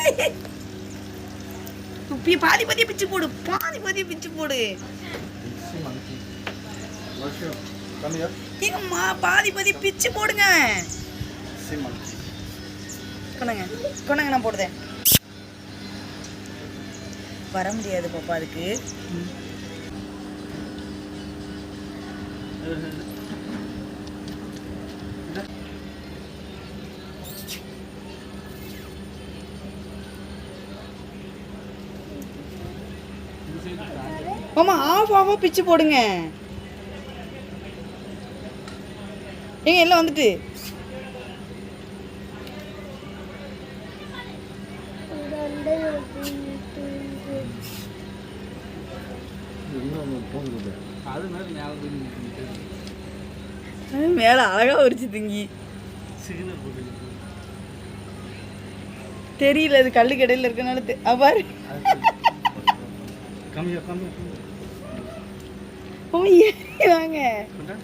போடு. துப்பிய பாதி பாதியை பிச்சு போடு பாதி பாதியை பிச்சு போடு. See ஏங்கம்மா பாதி பாதி பிச்சு போடுங்க. கொண்டாங்க கொண்டாங்க நான் போடுதேன் வர முடியாது பாப்பா அதுக்கு. மாமா ஆஃப் ஆஃபாக பிச்சு போடுங்க. ஏங்க எல்லாம் வந்துட்டு. மேல மேலே அழகா உரிச்சு திங்கி. தெரியல அது கல்லு கடையில் இருக்கனால தெ- அ, பாரு கம்மியா கம்மியா ஓ ஏறாங்க கொண்டா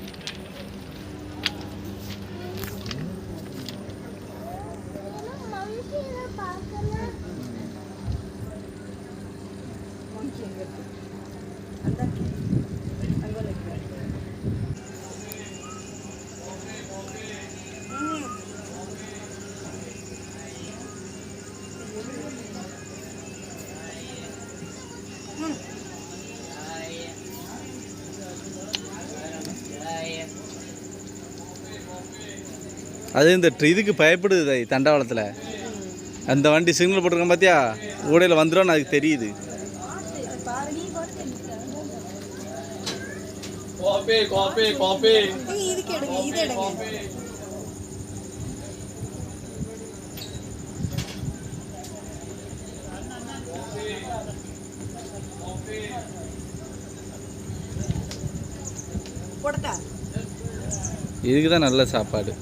அது இந்த ட்ரி- இதுக்கு பயப்படுது தை, தண்டவாளத்தில். அந்த வண்டி சிக்னல் போட்டிருக்கேன் பார்த்தியா ஊடையில் வந்துடும் அதுக்கு தெரியுது. இதுக்கு தான் நல்ல சாப்பாடு.